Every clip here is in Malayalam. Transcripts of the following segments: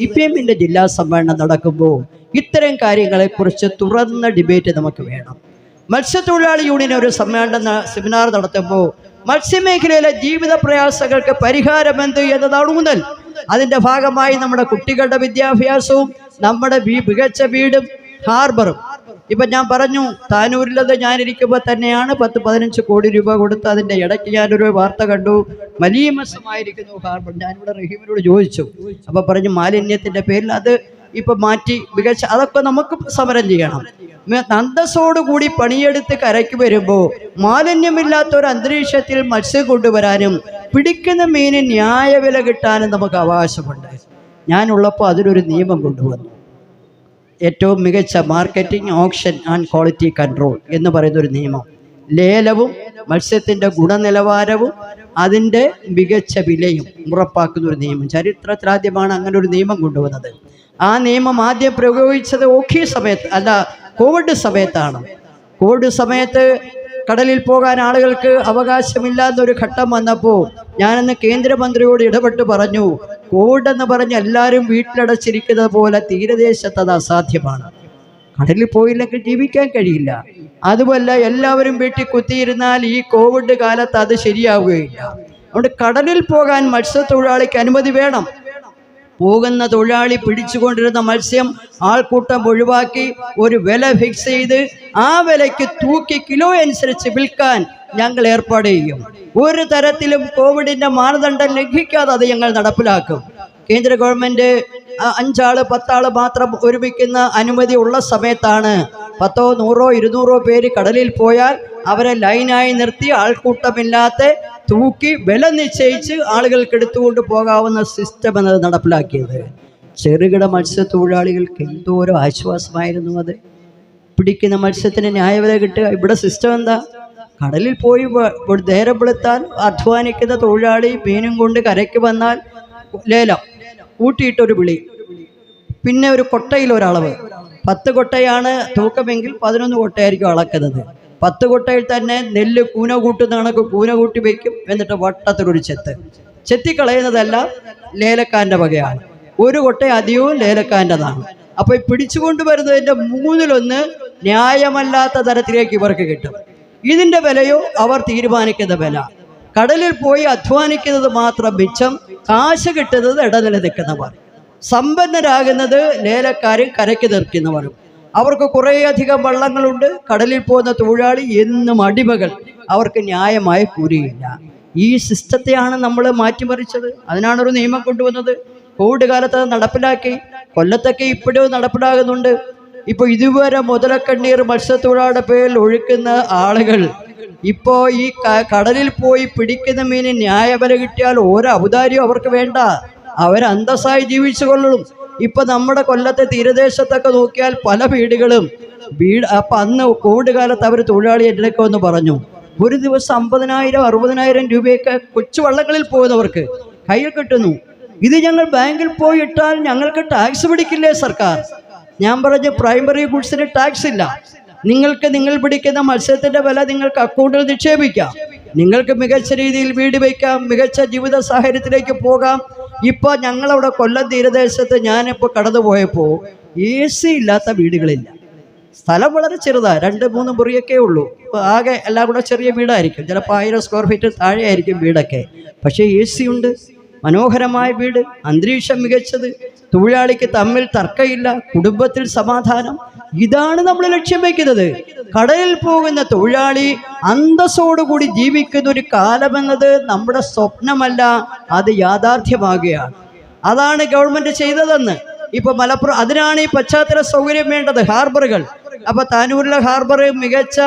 സി പി എമ്മിന്റെ ജില്ലാ സമ്മേളനം നടക്കുമ്പോൾ ഇത്തരം കാര്യങ്ങളെക്കുറിച്ച് തുറന്ന ഡിബേറ്റ് നമുക്ക് വേണം. മത്സ്യത്തൊഴിലാളി യൂണിയൻ ഒരു സമ്മേളനം സെമിനാർ നടത്തുമ്പോൾ മത്സ്യമേഖലയിലെ ജീവിത പ്രയാസങ്ങൾക്ക് പരിഹാരമെന്ത് എന്നതാണ് ഊന്നൽ. അതിന്റെ ഭാഗമായി നമ്മുടെ കുട്ടികളുടെ വിദ്യാഭ്യാസവും നമ്മുടെ മികച്ച വീടും ഹാർബറും ഇപ്പം ഞാൻ പറഞ്ഞു താനൂരിലത് ഞാനിരിക്കുമ്പോൾ തന്നെയാണ് പത്ത് പതിനഞ്ച് കോടി രൂപ കൊടുത്ത് അതിന്റെ ഇടയ്ക്ക് ഞാനൊരു വാർത്ത കണ്ടു. മലീമസമായിരിക്കുന്നു ഹാർബർ ഞാനിവിടെ റഹീമിനോട് ചോദിച്ചു. അപ്പം പറഞ്ഞു മാലിന്യത്തിന്റെ പേരിൽ അത് ഇപ്പം മാറ്റി മികച്ച അതൊക്കെ നമുക്ക് സമരം ചെയ്യണം. അന്തസ്സോടുകൂടി പണിയെടുത്ത് കരയ്ക്ക് വരുമ്പോൾ മാലിന്യമില്ലാത്ത ഒരു അന്തരീക്ഷത്തിൽ മത്സ്യം കൊണ്ടുവരാനും പിടിക്കുന്ന മീനിന് ന്യായവില കിട്ടാനും നമുക്ക് അവകാശമുണ്ട്. ഞാനുള്ളപ്പോൾ അതിനൊരു നിയമം കൊണ്ടുവന്നു. ഏറ്റവും മികച്ച marketing option and quality control എന്ന് പറയുന്ന ഒരു നിയമം. ലേലവും മത്സ്യത്തിന്റെ ഗുണനിലവാരവും അതിന്റെ മികച്ച വിലയും ഉറപ്പാക്കുന്ന ഒരു നിയമം. ചരിത്രത്തിലാദ്യമാണ് അങ്ങനെ ഒരു നിയമം കൊണ്ടുവന്നത്. ആ നിയമം ആദ്യം പ്രയോഗിച്ചത് ഓഖി സമയത്ത് അല്ല കോവിഡ് സമയത്താണ്. കോവിഡ് സമയത്ത് കടലിൽ പോകാൻ ആളുകൾക്ക് അവകാശമില്ലാത്തൊരു ഘട്ടം വന്നപ്പോൾ ഞാനന്ന് കേന്ദ്രമന്ത്രിയോട് ഇടപെട്ട് പറഞ്ഞു കോവിഡ് എന്ന് പറഞ്ഞ് എല്ലാവരും വീട്ടിലടച്ചിരിക്കുന്നത് പോലെ തീരദേശത്ത് അത് അസാധ്യമാണ്. കടലിൽ പോയില്ലെങ്കിൽ ജീവിക്കാൻ കഴിയില്ല. അതുമല്ല എല്ലാവരും വീട്ടിൽ കുത്തിയിരുന്നാൽ ഈ കോവിഡ് കാലത്ത് അത് ശരിയാവുകയില്ല. അതുകൊണ്ട് കടലിൽ പോകാൻ മത്സ്യത്തൊഴിലാളിക്ക് അനുമതി വേണം. പോകുന്ന തൊഴിലാളി പിടിച്ചുകൊണ്ടിരുന്ന മത്സ്യം ആൾക്കൂട്ടം ഒഴിവാക്കി ഒരു വില ഫിക്സ് ചെയ്ത് ആ വിലയ്ക്ക് തൂക്കി കിലോ അനുസരിച്ച് വിൽക്കാൻ ഞങ്ങൾ ഏർപ്പാട് ചെയ്യും. ഒരു തരത്തിലും കോവിഡിന്റെ മാനദണ്ഡം ലംഘിക്കാതെ അത് ഞങ്ങൾ നടപ്പിലാക്കും. കേന്ദ്ര ഗവൺമെന്റ് അഞ്ചാൾ പത്താൾ മാത്രം ഒരുമിക്കുന്ന അനുമതി ഉള്ള സമയത്താണ്. പത്തോ നൂറോ ഇരുന്നൂറോ പേര് കടലിൽ പോയാൽ അവരെ ലൈനായി നിർത്തി ആൾക്കൂട്ടമില്ലാത്ത തൂക്കി വില നിശ്ചയിച്ച് ആളുകൾക്ക് എടുത്തുകൊണ്ട് പോകാവുന്ന സിസ്റ്റം എന്നത് നടപ്പിലാക്കിയത്. ചെറുകിട മത്സ്യത്തൊഴിലാളികൾക്ക് എന്തോരോ ആശ്വാസമായിരുന്നു അത്. പിടിക്കുന്ന മത്സ്യത്തിന് ന്യായവില കിട്ടുക. ഇവിടെ സിസ്റ്റം എന്താ? കടലിൽ പോയി നേരം വെളുത്താൽ അധ്വാനിക്കുന്ന തൊഴിലാളി മീനും കൊണ്ട് കരയ്ക്ക് വന്നാൽ ലേലം. ഊട്ടിയിട്ടൊരു വിളി. പിന്നെ ഒരു കൊട്ടയിൽ ഒരളവ്. പത്ത് കൊട്ടയാണ് തൂക്കമെങ്കിൽ പതിനൊന്ന് കൊട്ടയായിരിക്കും അളക്കുന്നത്. പത്ത് കൊട്ടയിൽ തന്നെ നെല്ല് കൂന കൂട്ടുന്ന കണക്ക് കൂന കൂട്ടി വയ്ക്കും എന്നിട്ട് വട്ടത്തിലൊരു ചെത്ത്. ചെത്തിക്കളയുന്നതെല്ലാം ലേലക്കാരന്റെ വകയാണ്. ഒരു കൊട്ട അധികവും ലേലക്കാരന്റെതാണ് അപ്പോൾ ഈ പിടിച്ചുകൊണ്ട് വരുന്നതിന്റെ മൂന്നിലൊന്ന് ന്യായമല്ലാത്ത തരത്തിലേക്ക് ഇവർക്ക് കിട്ടും. ഇതിന്റെ വിലയോ അവർ തീരുമാനിക്കുന്ന വില. കടലിൽ പോയി അധ്വാനിക്കുന്നത് മാത്രം മിച്ചം കാശ് കിട്ടുന്നത് ഇടനില നിൽക്കുന്നവർ. സമ്പന്നരാകുന്നത് ലേലക്കാരും കരയ്ക്ക് നിൽക്കുന്നവരും. അവർക്ക് കുറേയധികം വള്ളങ്ങളുണ്ട്. കടലിൽ പോകുന്ന തൊഴിലാളി എന്നും അടിമകൾ. അവർക്ക് ന്യായമായ കൂരിയില്ല ഈ സിസ്റ്റത്തെയാണ് നമ്മൾ മാറ്റിമറിച്ചത്. അതിനാണ് ഒരു നിയമം കൊണ്ടുവന്നത്. കോവിഡ് കാലത്ത് അത് നടപ്പിലാക്കി. കൊല്ലത്തൊക്കെ ഇപ്പോഴും നടപ്പിലാകുന്നുണ്ട്. ഇപ്പോൾ ഇതുവരെ മുതലക്കണ്ണീർ മത്സ്യത്തൊഴിലാളിയുടെ പേരിൽ ഒഴുക്കുന്ന ആളുകൾ ഇപ്പോൾ ഈ കടലിൽ പോയി പിടിക്കുന്ന മീന് ന്യായവില കിട്ടിയാൽ ഒരു അവതാരിയും അവർക്ക് വേണ്ട. അവർ അന്തസ്സായി ജീവിച്ചു കൊള്ളും. ഇപ്പൊ നമ്മുടെ കൊല്ലത്തെ തീരദേശത്തൊക്കെ നോക്കിയാൽ പല വീടുകളും വീട് അപ്പൊ അന്ന് കോവിഡ് കാലത്ത് അവർ തൊഴിലാളി എന്ന് പറഞ്ഞു. ഒരു ദിവസം അമ്പതിനായിരം അറുപതിനായിരം രൂപയൊക്കെ കൊച്ചു വള്ളങ്ങളിൽ പോകുന്നവർക്ക് കയ്യിൽ കിട്ടുന്നു. ഇത് ഞങ്ങൾ ബാങ്കിൽ പോയി ഇട്ടാൽ ഞങ്ങൾക്ക് ടാക്സ് പിടിക്കില്ലേ സർക്കാർ? ഞാൻ പറഞ്ഞ പ്രൈമറി ഗുഡ്സിന് ടാക്സ് ഇല്ല. നിങ്ങൾക്ക് നിങ്ങൾ പിടിക്കുന്ന മത്സ്യത്തിന്റെ വില നിങ്ങൾക്ക് അക്കൗണ്ടിൽ നിക്ഷേപിക്കാം. നിങ്ങൾക്ക് മികച്ച രീതിയിൽ വീട് വയ്ക്കാം മികച്ച ജീവിത സാഹചര്യത്തിലേക്ക് പോകാം. ഇപ്പോൾ ഞങ്ങളവിടെ കൊല്ലം തീരദേശത്ത് ഞാനിപ്പോൾ കടന്നു പോയപ്പോൾ എ സി ഇല്ലാത്ത വീടുകളില്ല. സ്ഥലം വളരെ ചെറുതാണ് രണ്ട് മൂന്ന് മുറിയൊക്കെ ഉള്ളൂ. ഇപ്പോൾ ആകെ എല്ലാം കൂടെ ചെറിയ വീടായിരിക്കും. ചിലപ്പോൾ ആയിരം സ്ക്വയർ ഫീറ്റ് താഴെ ആയിരിക്കും വീടൊക്കെ. പക്ഷേ എ സി ഉണ്ട്. മനോഹരമായ വീട് അന്തരീക്ഷം മികച്ചത് തൊഴിലാളിക്ക് തമ്മിൽ തർക്കമില്ല കുടുംബത്തിൽ സമാധാനം. ഇതാണ് നമ്മൾ ലക്ഷ്യം വയ്ക്കുന്നത് കടലിൽ പോകുന്ന തൊഴിലാളി അന്തസ്സോടുകൂടി ജീവിക്കുന്ന ഒരു കാലമെന്നത് നമ്മുടെ സ്വപ്നമല്ല അത് യാഥാർത്ഥ്യമാകുകയാണ്. അതാണ് ഗവൺമെന്റ് ചെയ്തതെന്ന്. ഇപ്പൊ മലപ്പുറം അതിനാണ് ഈ പശ്ചാത്തല സൗകര്യം വേണ്ടത് ഹാർബറുകൾ. അപ്പൊ താനൂരിലെ ഹാർബർ മികച്ച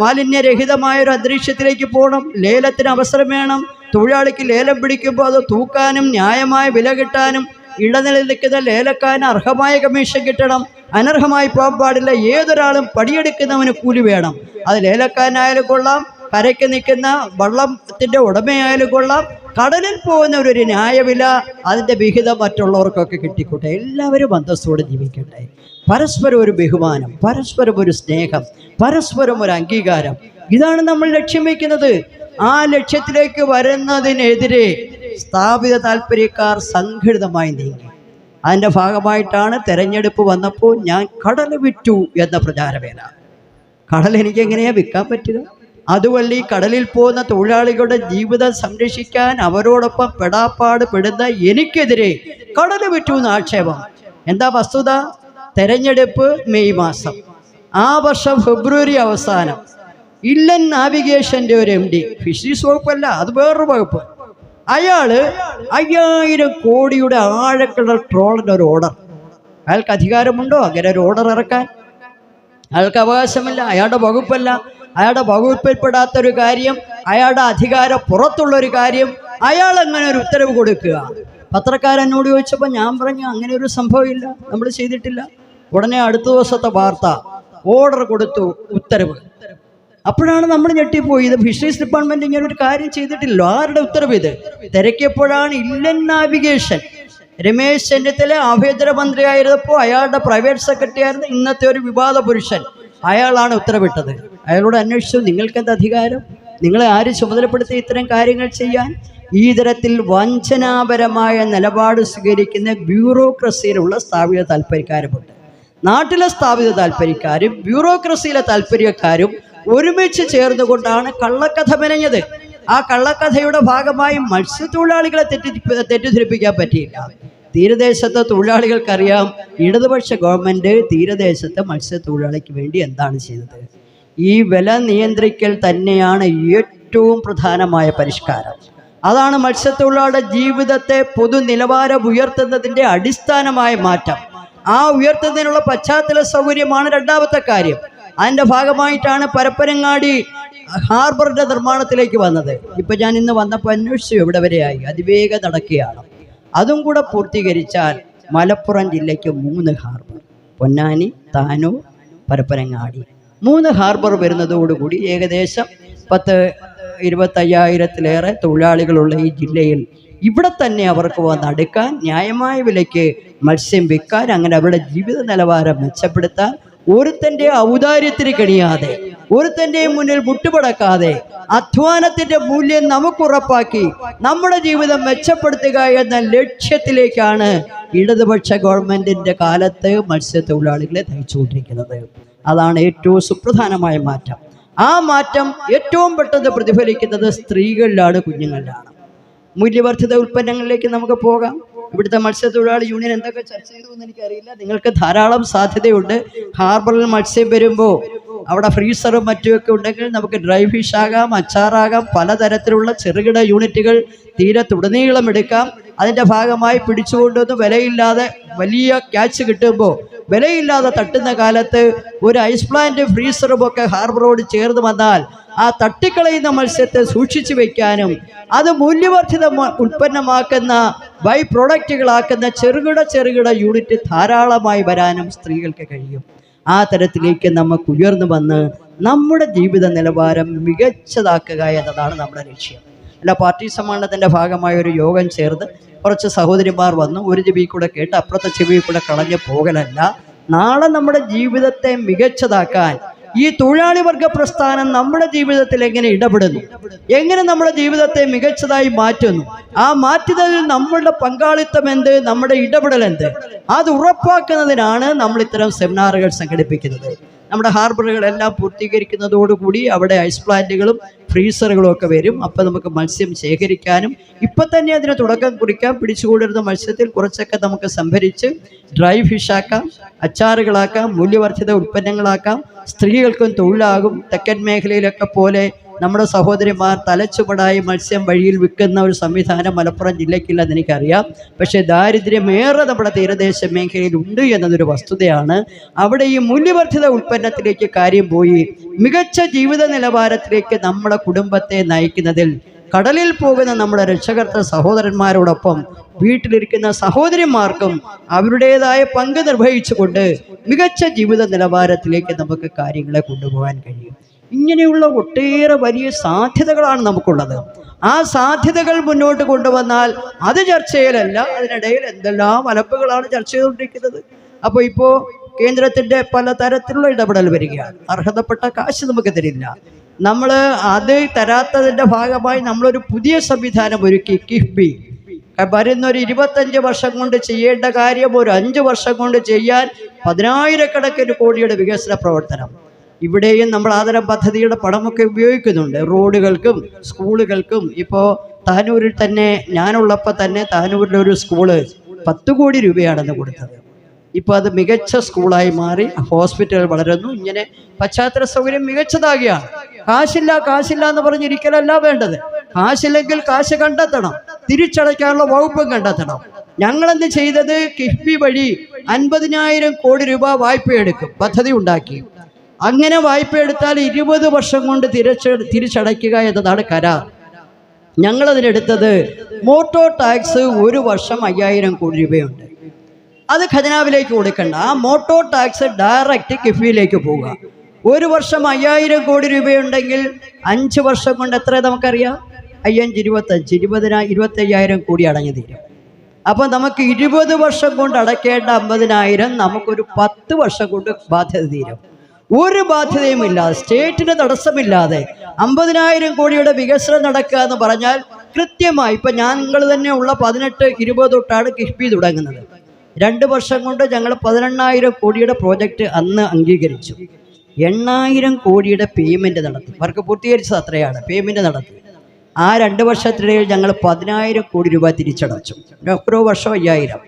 മാലിന്യരഹിതമായ ഒരു അന്തരീക്ഷത്തിലേക്ക് പോകണം ലേലത്തിന് അവസരം വേണം തൊഴിലാളിക്ക് ലേലം പിടിക്കുമ്പോൾ അത് തൂക്കാനും ന്യായമായ വില കിട്ടാനും ഇടനിലയിൽ നിൽക്കുന്ന ലേലക്കാരന് അർഹമായ കമ്മീഷൻ കിട്ടണം. അനർഹമായി പോകാൻ പാടില്ല. ഏതൊരാളും പടിയെടുക്കുന്നവന് കൂലി വേണം. അത് ലേലക്കാരനായാലും കൊള്ളാം. കരയ്ക്ക് നിൽക്കുന്ന വള്ളത്തിന്റെ ഉടമയായാലും കൊള്ളാം. കടലിൽ പോകുന്നവരൊരു ന്യായവില അതിന്റെ വിഹിതം മറ്റുള്ളവർക്കൊക്കെ കിട്ടിക്കോട്ടെ. എല്ലാവരും അന്തസ്സോടെ ജീവിക്കട്ടെ. പരസ്പരം ഒരു ബഹുമാനം പരസ്പരം ഒരു സ്നേഹം പരസ്പരം ഒരു അംഗീകാരം. ഇതാണ് നമ്മൾ ലക്ഷ്യം വയ്ക്കുന്നത് ആ ലക്ഷ്യത്തിലേക്ക് വരുന്നതിനെതിരെ സ്ഥാപിത താല്പര്യക്കാർ സംഘടിതമായി നീങ്ങി. അതിന്റെ ഭാഗമായിട്ടാണ് തെരഞ്ഞെടുപ്പ് വന്നപ്പോൾ ഞാൻ കടൽ വിറ്റു എന്ന പ്രചാരവേല കടൽ എനിക്ക് എങ്ങനെയാ വിൽക്കാൻ പറ്റുക? അതുവല്ല ഈ കടലിൽ പോകുന്ന തൊഴിലാളികളുടെ ജീവിതം സംരക്ഷിക്കാൻ അവരോടൊപ്പം പെടാപ്പാട് പെടുന്ന എനിക്കെതിരെ കടൽ വിറ്റു എന്ന ആക്ഷേപം. എന്താ വസ്തുത? തെരഞ്ഞെടുപ്പ് മെയ് മാസം. ആ വർഷം ഫെബ്രുവരി അവസാനം. ഇല്ലൻ നാവിഗേഷന്റെ ഒരു എം ഡി ഫിഷറീസ് വകുപ്പല്ല അത് വേറൊരു വകുപ്പ്. അയാൾ അയ്യായിരം കോടിയുടെ ആഴക്കുള്ള ട്രോളിന്റെ ഒരു ഓർഡർ അയാൾക്ക് അധികാരമുണ്ടോ? അങ്ങനെ ഒരു ഓർഡർ ഇറക്കാൻ. അയാൾക്ക് അവകാശമില്ല അയാളുടെ വകുപ്പല്ല. അയാളുടെ വകുപ്പിൽപ്പെടാത്ത ഒരു കാര്യം അയാളുടെ അധികാര പുറത്തുള്ള ഒരു കാര്യം അയാൾ അങ്ങനെ ഒരു ഉത്തരവ് കൊടുക്കുക? പത്രക്കാരനോട് ചോദിച്ചപ്പോൾ ഞാൻ പറഞ്ഞു അങ്ങനെ ഒരു സംഭവമില്ല നമ്മൾ ചെയ്തിട്ടില്ല. ഉടനെ അടുത്ത ദിവസത്തെ വാർത്ത. ഓർഡർ കൊടുത്തു ഉത്തരവ്. അപ്പോഴാണ് നമ്മൾ ഞെട്ടിപ്പോയി. ഇത് ഫിഷറീസ് ഡിപ്പാർട്ട്മെന്റ് ഇങ്ങനെ ഒരു കാര്യം ചെയ്തിട്ടില്ല. ആരുടെ ഉത്തരവ് ഇത്? തിരക്കിയപ്പോഴാണ് ഇല്ലൻ നാവിഗേഷൻ രമേശ് ചെന്നിത്തല ആഭ്യന്തര മന്ത്രിയായിരുന്നപ്പോൾ അയാളുടെ പ്രൈവറ്റ് സെക്രട്ടറി ആയിരുന്ന ഇന്നത്തെ ഒരു വിവാദ പുരുഷൻ. അയാളാണ് ഉത്തരവിട്ടത്. അയാളോട് അന്വേഷിച്ചു. നിങ്ങൾക്ക് എന്താ അധികാരം? നിങ്ങളെ ആര് ചുമതലപ്പെടുത്തി ഇത്തരം കാര്യങ്ങൾ ചെയ്യാൻ? ഈ തരത്തിൽ വഞ്ചനാപരമായ നിലപാട് സ്വീകരിക്കുന്ന ബ്യൂറോക്രസിയിലുള്ള സ്ഥാപിത താല്പര്യക്കാരുമുണ്ട് നാട്ടിലെ സ്ഥാപിത താല്പര്യക്കാരും ബ്യൂറോക്രസിയിലെ താല്പര്യക്കാരും ഒരുമിച്ച് ചേർന്നുകൊണ്ടാണ് കള്ളക്കഥ മെനഞ്ഞത്. ആ കള്ളക്കഥയുടെ ഭാഗമായി മത്സ്യത്തൊഴിലാളികളെ തെറ്റി തെറ്റിദ്ധരിപ്പിക്കാൻ പറ്റിയില്ല. തീരദേശത്തെ തൊഴിലാളികൾക്കറിയാം ഇടതുപക്ഷ ഗവൺമെന്റ് തീരദേശത്തെ മത്സ്യത്തൊഴിലാളിക്ക് വേണ്ടി എന്താണ് ചെയ്തത്. ഈ വില നിയന്ത്രിക്കൽ തന്നെയാണ് ഏറ്റവും പ്രധാനമായ പരിഷ്കാരം. അതാണ് മത്സ്യത്തൊഴിലാളിയുടെ ജീവിതത്തെ പൊതു നിലവാരം ഉയർത്തുന്നതിന്റെ അടിസ്ഥാനമായ മാറ്റം. ആ ഉയർത്തുന്നതിനുള്ള പശ്ചാത്തല സൗകര്യമാണ് രണ്ടാമത്തെ കാര്യം. അതിന്റെ ഭാഗമായിട്ടാണ് പരപ്പനങ്ങാടി ഹാർബറിന്റെ നിർമ്മാണത്തിലേക്ക് വന്നത്. ഇപ്പൊ ഞാൻ ഇന്ന് വന്നപ്പോൾ അന്വേഷിച്ചു എവിടെ വരെയായി. അതിവേഗ നടക്കുകയാണ്. അതും കൂടെ പൂർത്തീകരിച്ചാൽ മലപ്പുറം ജില്ലയ്ക്ക് മൂന്ന് ഹാർബർ. പൊന്നാനി താനൂർ പരപ്പനങ്ങാടി. മൂന്ന് ഹാർബർ വരുന്നതോടുകൂടി ഏകദേശം പത്ത് ഇരുപത്തയ്യായിരത്തിലേറെ തൊഴിലാളികളുള്ള ഈ ജില്ലയിൽ ഇവിടെ തന്നെ അവർക്ക് വന്ന് അടുക്കാൻ ന്യായമായ വിലയ്ക്ക് മത്സ്യം വിൽക്കാൻ അങ്ങനെ അവരുടെ ജീവിത നിലവാരം മെച്ചപ്പെടുത്താൻ ഒരുത്തന്റെ ഔദാര്യത്തിന് കണിയാതെ ഒരുത്തന്റെ മുന്നിൽ മുട്ടുപടക്കാതെ അധ്വാനത്തിന്റെ മൂല്യം നമുക്കുറപ്പാക്കി നമ്മുടെ ജീവിതം മെച്ചപ്പെടുത്തുക എന്ന ലക്ഷ്യത്തിലേക്കാണ് ഇടതുപക്ഷ ഗവൺമെന്റിന്റെ കാലത്ത് മത്സ്യത്തൊഴിലാളികളെ നയിച്ചുകൊണ്ടിരിക്കുന്നത് അതാണ് ഏറ്റവും സുപ്രധാനമായ മാറ്റം. ആ മാറ്റം ഏറ്റവും പെട്ടെന്ന് പ്രതിഫലിക്കുന്നത് സ്ത്രീകളിലാണ് കുഞ്ഞുങ്ങളിലാണ്. മൂല്യവർദ്ധിത ഉൽപ്പന്നങ്ങളിലേക്ക് നമുക്ക് പോകാം. ഇവിടുത്തെ മത്സ്യത്തൊഴിലാളി യൂണിയൻ എന്തൊക്കെ ചർച്ച ചെയ്തു എന്ന് എനിക്കറിയില്ല. നിങ്ങൾക്ക് ധാരാളം സാധ്യതയുണ്ട്. ഹാർബറിൽ മത്സ്യം വരുമ്പോൾ അവിടെ ഫ്രീസറും മറ്റുമൊക്കെ ഉണ്ടെങ്കിൽ നമുക്ക് ഡ്രൈ ഫിഷ് ആകാം അച്ചാറാകാം പലതരത്തിലുള്ള ചെറുകിട യൂണിറ്റുകൾ തീരത്തുടനീളം എടുക്കാം. അതിന്റെ ഭാഗമായി പിടിച്ചുകൊണ്ടുവന്ന് വിലയില്ലാതെ വലിയ ക്യാച്ച് കിട്ടുമ്പോൾ വിലയില്ലാതെ തട്ടുന്ന കാലത്ത് ഒരു ഐസ് പ്ലാന്റ് ഫ്രീസറും ഒക്കെ ഹാർബറോട് ചേർന്ന് വന്നാൽ ആ തട്ടിക്കളയുന്ന മത്സ്യത്തെ സൂക്ഷിച്ചു വയ്ക്കാനും അത് മൂല്യവർദ്ധിത ഉൽപ്പന്നമാക്കുന്ന ബൈ പ്രൊഡക്റ്റുകളാക്കുന്ന ചെറുകിട ചെറുകിട യൂണിറ്റ് ധാരാളമായി വരാനും സ്ത്രീകൾക്ക് കഴിയും. ആ തരത്തിലേക്ക് നമുക്ക് ഉയർന്നു വന്ന് നമ്മുടെ ജീവിത നിലവാരം മികച്ചതാക്കുക എന്നതാണ് നമ്മുടെ ലക്ഷ്യം. അല്ല പാർട്ടി സമ്മേളനത്തിന്റെ ഭാഗമായ ഒരു യോഗം ചേർന്ന് കുറച്ച് സഹോദരിമാർ വന്നു. ഒരു ചെവി കൂടെ കേട്ട് അപ്പുറത്തെ ചെവി കൂടെ കളഞ്ഞു പോകലല്ല. നാളെ നമ്മുടെ ജീവിതത്തെ മികച്ചതാക്കാൻ ഈ തൊഴിലാളി വർഗ പ്രസ്ഥാനം നമ്മുടെ ജീവിതത്തിൽ എങ്ങനെ ഇടപെടുന്നു? എങ്ങനെ നമ്മുടെ ജീവിതത്തെ മികച്ചതായി മാറ്റുന്നു? ആ മാറ്റുന്നതിൽ നമ്മളുടെ പങ്കാളിത്തം എന്ത്? നമ്മുടെ ഇടപെടൽ എന്ത്? അത് ഉറപ്പാക്കുന്നതിനാണ് നമ്മൾ ഇത്തരം സെമിനാറുകൾ സംഘടിപ്പിക്കുന്നത്. നമ്മുടെ ഹാർബറുകളെല്ലാം പൂർത്തീകരിക്കുന്നതോടുകൂടി അവിടെ ഐസ് പ്ലാന്റുകളും ഫ്രീസറുകളും ഒക്കെ വരും. അപ്പോൾ നമുക്ക് മത്സ്യം ശേഖരിക്കാനും ഇപ്പം തന്നെ അതിന് തുടക്കം കുറിക്കാം. പിടിച്ചുകൊണ്ടിരുന്ന മത്സ്യത്തിൽ കുറച്ചൊക്കെ നമുക്ക് സംഭരിച്ച് ഡ്രൈ ഫിഷാക്കാം അച്ചാറുകളാക്കാം മൂല്യവർദ്ധിത ഉൽപ്പന്നങ്ങളാക്കാം സ്ത്രീകൾക്കും തൊഴിലാകും തെക്കൻ മേഖലയിലൊക്കെ പോലെ നമ്മുടെ സഹോദരിമാർ തലച്ചുപടായി മത്സ്യം വഴിയിൽ വിൽക്കുന്ന ഒരു സംവിധാനം മലപ്പുറം ജില്ലയ്ക്കില്ലെന്ന് എനിക്കറിയാം. പക്ഷേ ദാരിദ്ര്യമേറെ നമ്മുടെ തീരദേശ മേഖലയിൽ ഉണ്ട് എന്നതൊരു വസ്തുതയാണ്. അവിടെ ഈ മൂല്യവർദ്ധിത ഉൽപ്പന്നത്തിലേക്ക് കാര്യം പോയി. മികച്ച ജീവിത നിലവാരത്തിലേക്ക് നമ്മുടെ കുടുംബത്തെ നയിക്കുന്നതിൽ കടലിൽ പോകുന്ന നമ്മുടെ രക്ഷകർത്ത സഹോദരന്മാരോടൊപ്പം വീട്ടിലിരിക്കുന്ന സഹോദരിമാർക്കും അവരുടേതായ പങ്ക് നിർവഹിച്ചുകൊണ്ട് മികച്ച ജീവിത നിലവാരത്തിലേക്ക് നമുക്ക് കാര്യങ്ങളെ കൊണ്ടുപോകാൻ കഴിയും. ഇങ്ങനെയുള്ള ഒട്ടേറെ വലിയ സാധ്യതകളാണ് നമുക്കുള്ളത്. ആ സാധ്യതകൾ മുന്നോട്ട് കൊണ്ടുവന്നാൽ അത് ചർച്ചയിലല്ല അതിനിടയിൽ എന്തെല്ലാം അലപ്പുകളാണ് ചർച്ച ചെയ്തുകൊണ്ടിരിക്കുന്നത്. അപ്പോൾ ഇപ്പോൾ കേന്ദ്രത്തിന്റെ പല തരത്തിലുള്ള ഇടപെടൽ വരികയാണ്. അർഹതപ്പെട്ട കാശ് നമുക്ക് തരില്ല. നമ്മൾ അത് തരാത്തതിന്റെ ഭാഗമായി നമ്മളൊരു പുതിയ സംവിധാനം ഒരുക്കി കിഫ്ബി. വരുന്ന ഒരു ഇരുപത്തഞ്ച് വർഷം കൊണ്ട് ചെയ്യേണ്ട കാര്യം ഒരു അഞ്ച് വർഷം കൊണ്ട് ചെയ്യാൻ പതിനായിരക്കണക്കിന് കോടിയുടെ വികസന പ്രവർത്തനം. ഇവിടെയും നമ്മൾ ആദര പദ്ധതിയുടെ പണമൊക്കെ ഉപയോഗിക്കുന്നുണ്ട്. റോഡുകൾക്കും സ്കൂളുകൾക്കും. ഇപ്പോൾ താനൂരിൽ തന്നെ ഞാനുള്ളപ്പോൾ തന്നെ താനൂരിലെ ഒരു സ്കൂൾ പത്ത് കോടി രൂപയാണെന്ന് കൊടുത്തത്. ഇപ്പോൾ അത് മികച്ച സ്കൂളായി മാറി ഹോസ്പിറ്റൽ വളരുന്നു. ഇങ്ങനെ പശ്ചാത്തല സൗകര്യം മികച്ചതാകുകയാണ്. കാശില്ല കാശില്ല എന്ന് പറഞ്ഞിരിക്കലല്ല വേണ്ടത്. കാശില്ലെങ്കിൽ കാശ് കണ്ടെത്തണം. തിരിച്ചടയ്ക്കാനുള്ള വകുപ്പും കണ്ടെത്തണം. ഞങ്ങളെന്ത് ചെയ്തത്? കിഫ്ബി വഴി അൻപതിനായിരം കോടി രൂപ വായ്പ എടുക്കും പദ്ധതി ഉണ്ടാക്കി. അങ്ങനെ വായ്പ എടുത്താൽ ഇരുപത് വർഷം കൊണ്ട് തിരിച്ച് തിരിച്ചടയ്ക്കുക എന്നതാണ് കരാർ ഞങ്ങളതിനെടുത്തത് മോട്ടോർ ടാക്സ് ഒരു വർഷം അയ്യായിരം കോടി രൂപയുണ്ട്. അത് ഖജനാവിലേക്ക് കൊടുക്കണ്ട. ആ മോട്ടോർ ടാക്സ് ഡയറക്റ്റ് കിഫിയിലേക്ക് പോവുക. ഒരു വർഷം അയ്യായിരം കോടി രൂപയുണ്ടെങ്കിൽ അഞ്ച് വർഷം കൊണ്ട് എത്ര നമുക്കറിയാം? അയ്യഞ്ച് ഇരുപത്തഞ്ച് ഇരുപതിനാ ഇരുപത്തയ്യായിരം കോടി അടഞ്ഞു തീരും. അപ്പോൾ നമുക്ക് ഇരുപത് വർഷം കൊണ്ട് അടയ്ക്കേണ്ട അമ്പതിനായിരം നമുക്കൊരു പത്ത് വർഷം കൊണ്ട് ബാധ്യത തീരും. ഒരു ബാധ്യതയുമില്ലാതെ സ്റ്റേറ്റിന് തടസ്സമില്ലാതെ അമ്പതിനായിരം കോടിയുടെ വികസനം നടക്കുക എന്ന് പറഞ്ഞാൽ കൃത്യമായി ഇപ്പം ഞങ്ങൾ തന്നെ ഉള്ള പതിനെട്ട് ഇരുപത് തൊട്ടാണ് കിഫ്ബി തുടങ്ങുന്നത്. രണ്ട് വർഷം കൊണ്ട് ഞങ്ങൾ പതിനെണ്ണായിരം കോടിയുടെ പ്രോജക്റ്റ് അന്ന് അംഗീകരിച്ചു. എണ്ണായിരം കോടിയുടെ പേയ്മെന്റ് നടത്തി. വർക്ക് പൂർത്തീകരിച്ചത് അത്രയാണ് പേയ്മെന്റ് നടത്തി. ആ രണ്ട് വർഷത്തിനിടയിൽ ഞങ്ങൾ പതിനായിരം കോടി രൂപ തിരിച്ചടച്ചു. ഓരോ വർഷം അയ്യായിരം.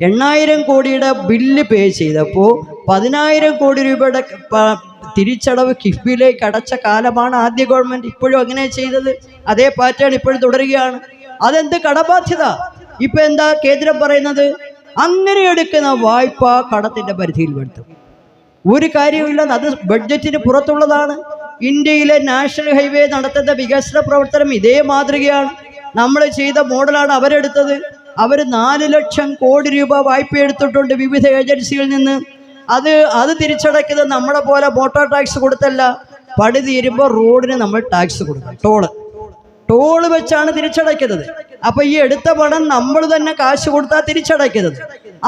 എണ്ണായിരം കോടിയുടെ ബില്ല് പേ ചെയ്തപ്പോൾ പതിനായിരം കോടി രൂപയുടെ തിരിച്ചടവ് കിഫ്ബിയിലേക്ക് അടച്ച കാലമാണ് ആദ്യ ഗവൺമെന്റ് ഇപ്പോഴും അങ്ങനെ ചെയ്തത്. അതേ പാറ്റേൺ ഇപ്പോഴും തുടരുകയാണ്. അതെന്ത് കടബാധ്യത? ഇപ്പം എന്താ കേന്ദ്രം പറയുന്നത്? അങ്ങനെ എടുക്കുന്ന വായ്പ കടത്തിന്റെ പരിധിയിൽ വരുത്തും ഒരു കാര്യമില്ല അത് ബഡ്ജറ്റിന് പുറത്തുള്ളതാണ്. ഇന്ത്യയിലെ നാഷണൽ ഹൈവേ നടത്തുന്ന വികസന പ്രവർത്തനം ഇതേ മാതൃകയാണ്. നമ്മൾ ചെയ്ത മോഡലാണ് അവരെടുത്തത്. അവർ നാല് ലക്ഷം കോടി രൂപ വായ്പ എടുത്തിട്ടുണ്ട് വിവിധ ഏജൻസികളിൽ നിന്ന്. അത് അത് തിരിച്ചടയ്ക്കുന്നത് നമ്മളെ പോലെ മോട്ടോർ ടാക്സ് കൊടുത്തല്ല. പടി തീരുമ്പോൾ റോഡിന് നമ്മൾ ടാക്സ് കൊടുക്കണം ടോൾ ടോൾ വെച്ചാണ് തിരിച്ചടയ്ക്കുന്നത്. അപ്പൊ ഈ എടുത്ത പണം നമ്മൾ തന്നെ കാശ് കൊടുത്താൽ തിരിച്ചടയ്ക്കുന്നത്.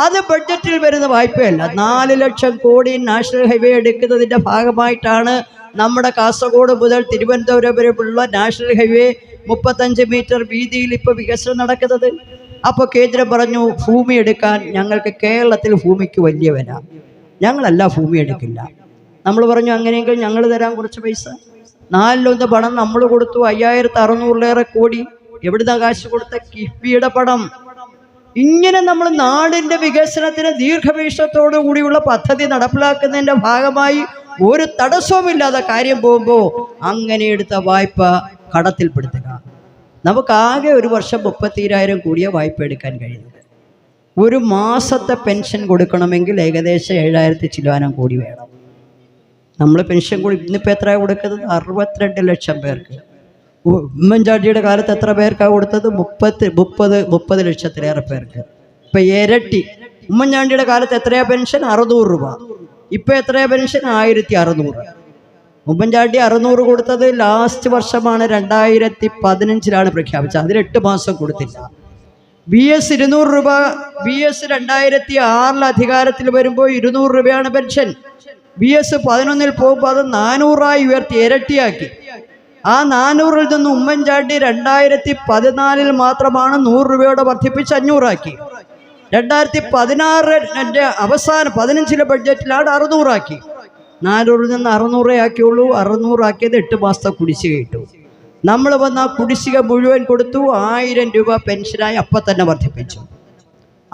അത് ബഡ്ജറ്റിൽ വരുന്ന വായ്പയല്ല. നാല് ലക്ഷം കോടി നാഷണൽ ഹൈവേ എടുക്കുന്നതിന്റെ ഭാഗമായിട്ടാണ് നമ്മുടെ കാസർഗോഡ് മുതൽ തിരുവനന്തപുരം വരെയുള്ള നാഷണൽ ഹൈവേ മുപ്പത്തഞ്ച് മീറ്റർ വീതിയിൽ ഇപ്പോൾ വികസനം നടക്കുന്നത്. അപ്പോൾ കേന്ദ്രം പറഞ്ഞു ഭൂമി എടുക്കാൻ ഞങ്ങൾക്ക് കേരളത്തിൽ ഭൂമിക്ക് വലിയ വില ഞങ്ങളല്ല ഭൂമി എടുക്കില്ല. നമ്മൾ പറഞ്ഞു അങ്ങനെയെങ്കിൽ ഞങ്ങൾ തരാം കുറച്ച് പൈസ. നാലിലൊന്ന് പണം നമ്മൾ കൊടുത്തു അയ്യായിരത്തി അറുന്നൂറിലേറെ കോടി. എവിടുന്ന കാശ് കൊടുത്ത? കിഫ്ബിയുടെ പണം. ഇങ്ങനെ നമ്മൾ നാടിന്റെ വികസനത്തിന് ദീർഘവീക്ഷണത്തോടു കൂടിയുള്ള പദ്ധതി നടപ്പിലാക്കുന്നതിന്റെ ഭാഗമായി ഒരു തടസ്സവുമില്ലാതെ കാര്യം പോകുമ്പോൾ അങ്ങനെ എടുത്ത വായ്പ കടത്തിൽപ്പെടുത്തുക. നമുക്കാകെ ഒരു വർഷം മുപ്പത്തിരായിരം കൂടിയ വായ്പ എടുക്കാൻ കഴിയുന്നത്. ഒരു മാസത്തെ പെൻഷൻ കൊടുക്കണമെങ്കിൽ ഏകദേശം ഏഴായിരത്തി ചിലവാനം കൂടി വേണം. നമ്മൾ പെൻഷൻ കൂടി ഇന്നിപ്പോൾ എത്രയാണ് കൊടുക്കുന്നത്? അറുപത്തിരണ്ട് ലക്ഷം പേർക്ക്. ഉമ്മൻചാണ്ടിയുടെ കാലത്ത് എത്ര പേർക്കാണ് കൊടുത്തത്? മുപ്പത്തി മുപ്പത് മുപ്പത് ലക്ഷത്തിലേറെ പേർക്ക്. ഇപ്പം ഇരട്ടി. ഉമ്മൻചാണ്ടിയുടെ കാലത്ത് എത്രയാ പെൻഷൻ? അറുന്നൂറ് രൂപ. ഇപ്പം എത്രയാ പെൻഷൻ? ആയിരത്തി അറുന്നൂറ്. ഉമ്മൻചാണ്ടി അറുന്നൂറ് കൊടുത്തത് ലാസ്റ്റ് വർഷമാണ്. രണ്ടായിരത്തി പതിനഞ്ചിലാണ് പ്രഖ്യാപിച്ചത്. അതിൽ എട്ട് മാസം കൊടുത്തില്ല. ബി എസ് ഇരുന്നൂറ് രൂപ ബി എസ് രണ്ടായിരത്തി ആറിൽ അധികാരത്തിൽ വരുമ്പോൾ ഇരുന്നൂറ് രൂപയാണ് പെൻഷൻ. ബി എസ് പതിനൊന്നിൽ പോകുമ്പോൾ അത് നാനൂറായി ഉയർത്തി ഇരട്ടിയാക്കി. ആ നാനൂറിൽ നിന്ന് ഉമ്മൻചാണ്ടി രണ്ടായിരത്തി പതിനാലിൽ മാത്രമാണ് നൂറ് രൂപയോടെ വർദ്ധിപ്പിച്ച് അഞ്ഞൂറാക്കി. രണ്ടായിരത്തി പതിനാറിന്റെ അവസാനം പതിനഞ്ചിലെ ബഡ്ജറ്റിലാണ് അറുന്നൂറാക്കി. നാനൂറിൽ നിന്ന് അറുന്നൂറേ ആക്കിയുള്ളൂ. അറുന്നൂറാക്കിയത് എട്ട് മാസത്തെ കുടിശ്ശിക കിട്ടും. നമ്മൾ വന്ന കുടിശ്ശിക മുഴുവൻ കൊടുത്തു. ആയിരം രൂപ പെൻഷനായി അപ്പം തന്നെ വർദ്ധിപ്പിച്ചു.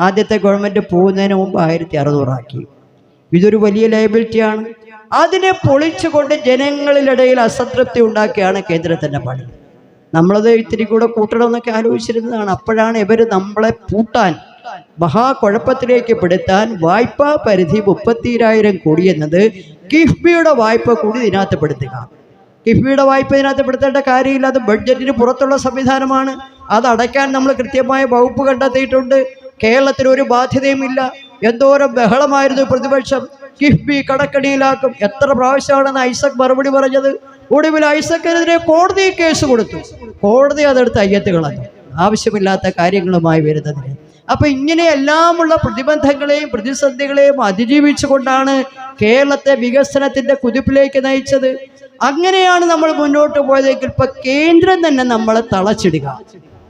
ആദ്യത്തെ ഗവൺമെന്റ് പോകുന്നതിന് മുമ്പ് ആയിരത്തി അറുന്നൂറാക്കി. ഇതൊരു വലിയ ലയബിലിറ്റിയാണ് അതിനെ പൊളിച്ചുകൊണ്ട് ജനങ്ങളിലിടയിൽ അസംതൃപ്തി ഉണ്ടാക്കിയാണ് കേന്ദ്രത്തിന്റെ പണി. നമ്മളത് ഇത്തിരി കൂടെ കൂട്ടണമെന്നൊക്കെ ആലോചിച്ചിരുന്നതാണ്. അപ്പോഴാണ് ഇവർ നമ്മളെ പൂട്ടാൻ മഹാകുഴപ്പത്തിലേക്ക് പെടുത്താൻ വായ്പാ പരിധി മുപ്പത്തിരായിരം കോടി എന്നത് കിഫ്ബിയുടെ വായ്പ കൂടി ഇതിനകത്ത് പെടുത്തുക. കിഫ്ബിയുടെ വായ്പ ഇതിനകത്ത് പെടുത്തേണ്ട കാര്യമില്ല. അത് ബഡ്ജറ്റിന് പുറത്തുള്ള സംവിധാനമാണ്. അത് അടയ്ക്കാൻ നമ്മൾ കൃത്യമായ വകുപ്പ് കണ്ടെത്തിയിട്ടുണ്ട്. കേരളത്തിന് ഒരു ബാധ്യതയുമില്ല എന്തോരം ബഹളമായിരുന്നു പ്രതിപക്ഷം. കിഫ്ബി കടക്കടിയിലാക്കും. എത്ര പ്രാവശ്യമാണെന്ന് ഐസക് മറുപടി പറഞ്ഞത്? ഒടുവിൽ ഐസക്കിനെതിരെ കോടതി കേസ് കൊടുത്തു. കോടതി അതെടുത്ത് അയ്യത്ത് ആവശ്യമില്ലാത്ത കാര്യങ്ങളുമായി വരുന്നതിന്. അപ്പൊ ഇങ്ങനെയെല്ലാമുള്ള പ്രതിബന്ധങ്ങളെയും പ്രതിസന്ധികളെയും അതിജീവിച്ചുകൊണ്ടാണ് കേരളത്തെ വികസനത്തിന്റെ കുതിപ്പിലേക്ക് നയിച്ചത്. അങ്ങനെയാണ് നമ്മൾ മുന്നോട്ട് പോയതെങ്കിൽ ഇപ്പൊ കേന്ദ്രം തന്നെ നമ്മളെ തളച്ചിടുക.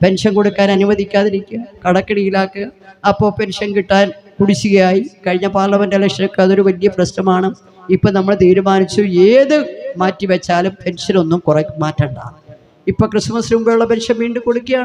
പെൻഷൻ കൊടുക്കാൻ അനുവദിക്കാതിരിക്കുക കടക്കിടിയിലാക്കുക അപ്പോൾ പെൻഷൻ കിട്ടാൻ കുടിശ്ശികയായി. കഴിഞ്ഞ പാർലമെന്റ് ഇലക്ഷനൊക്കെ അതൊരു വലിയ പ്രശ്നമാണ്. ഇപ്പം നമ്മൾ തീരുമാനിച്ചു ഏത് മാറ്റി വെച്ചാലും പെൻഷനൊന്നും കുറേ മാറ്റണ്ട. ഇപ്പം ക്രിസ്മസിന് മുമ്പുള്ള പെൻഷൻ വീണ്ടും കൊടുക്കുകയാണ്.